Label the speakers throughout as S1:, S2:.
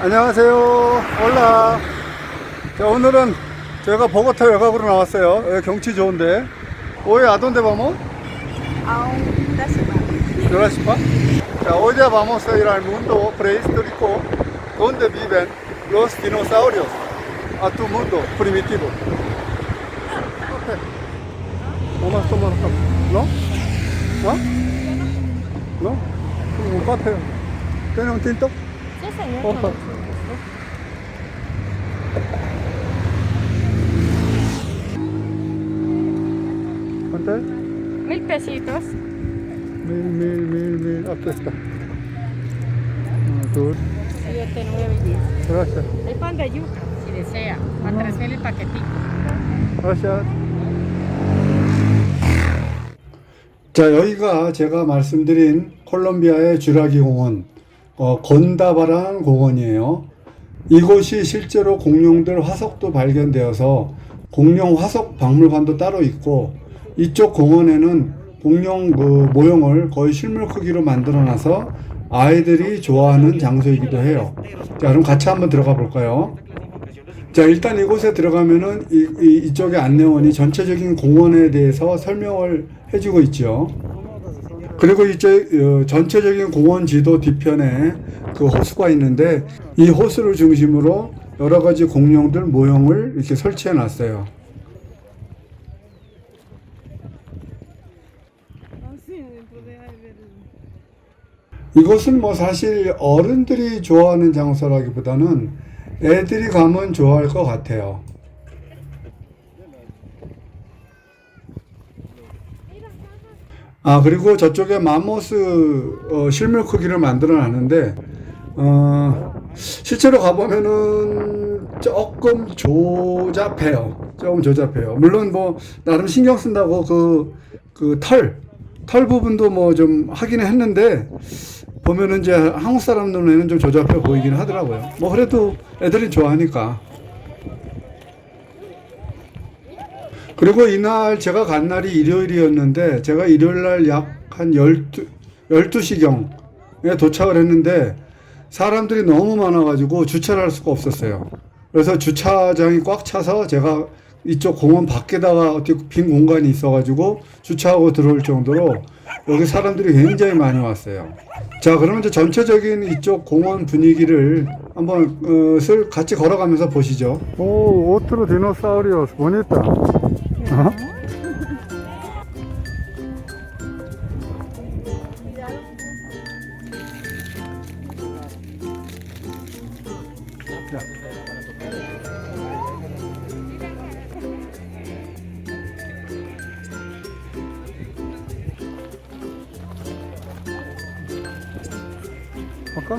S1: 안녕하세요. 올라. 자, 오늘은 저희가 보고타 외곽으로 나왔어요. 여기 경치 좋은데. Jurassic Ya, hoy día vamos a ir al mundo prehistórico donde viven los dinosaurios. A tu mundo primitivo. Vamos a tomar. ¿No? ¿No? ¿No? Un café. ¿Tiene un tinto?
S2: Sí, señor.
S1: ¿Cuánto es?
S2: Mil pesitos.
S1: Mil, mil, mil, mil. Aquí está. Good.
S2: Siete, nueve y diez.
S1: Gracias.
S2: Hay pan de yuca, desea. A tres mil el paquetito.
S1: gracias. 자, 여기가 제가 말씀드린 콜롬비아의 쥐라기 공원, 어, 건다바라는 공원이에요. 이곳이 실제로 공룡들 화석도 발견되어서 공룡 화석 박물관도 따로 있고 이쪽 공원에는 공룡 그 모형을 거의 실물 크기로 만들어 놔서 아이들이 좋아하는 장소이기도 해요. 자, 그럼 같이 한번 들어가 볼까요? 자, 일단 이곳에 들어가면은 이, 이, 이쪽에 안내원이 전체적인 공원에 대해서 설명을 해주고 있죠. 그리고 이제 어, 전체적인 공원 지도 뒤편에 그 호수가 있는데 이 호수를 중심으로 여러 가지 공룡들 모형을 이렇게 설치해 놨어요. 이곳은 뭐 사실 어른들이 좋아하는 장소라기보다는 애들이 가면 좋아할 것 같아요. 아 그리고 저쪽에 맘모스 어, 실물 크기를 만들어 놨는데 어, 실제로 가보면은 조금 조잡해요. 조금 조잡해요. 물론 뭐 나름 신경 쓴다고 그 그 털털 부분도 뭐 좀 하기는 했는데 보면은 이제 한국 사람 눈에는 좀 조잡해 보이긴 하더라고요. 뭐 그래도 애들이 좋아하니까. 그리고 이날 제가 간 날이 일요일이었는데 제가 일요일 날 약 한 12, 12시경에 도착을 했는데 사람들이 너무 많아가지고 주차를 할 수가 없었어요. 그래서 주차장이 꽉 차서 제가 이쪽 공원 밖에다가 어떻게 빈 공간이 있어가지고 주차하고 들어올 정도로 여기 사람들이 굉장히 많이 왔어요. 자, 그러면 이제 전체적인 이쪽 공원 분위기를 한번 어, 슬 같이 걸어가면서 보시죠. 오, 오트로 디노사우리오스? 할 까?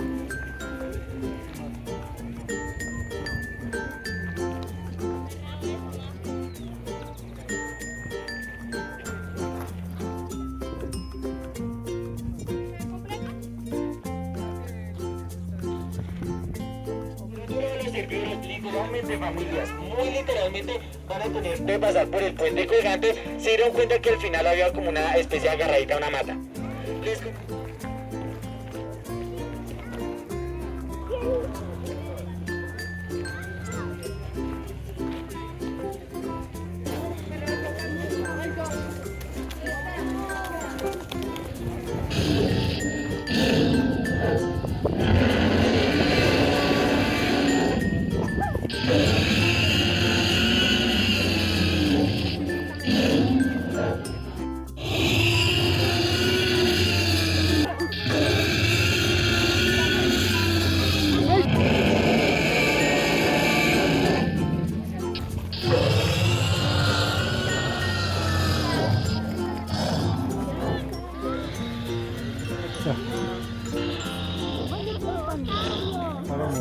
S3: Los servidores, literalmente familias, muy literalmente van a tener que pasar por el puente colgante, se dieron cuenta que al final había como una especie de agarradita una mata. 사람이 사람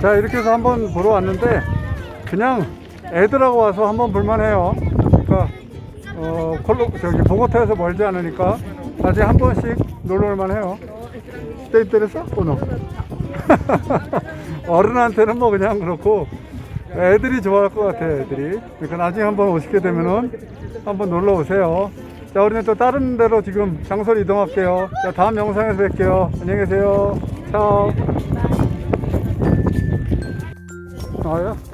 S1: 자 이렇게 해서 한번 보러 왔는데 그냥 애들하고 와서 한번 볼만해요. 그러니까 어 콜로 저기 보고타에서 멀지 않으니까 나중에 한 번씩 놀러 올만 해요. 때 때렸어? 오너. 어른한테는 뭐 그냥 그렇고 애들이 좋아할 것 같아 애들이. 그러니까 나중에 한번 오시게 되면은 한번 놀러 오세요. 자 우리는 또 다른 데로 지금 장소를 이동할게요. 자 다음 영상에서 뵐게요. 안녕히 계세요. 차오. 나와요?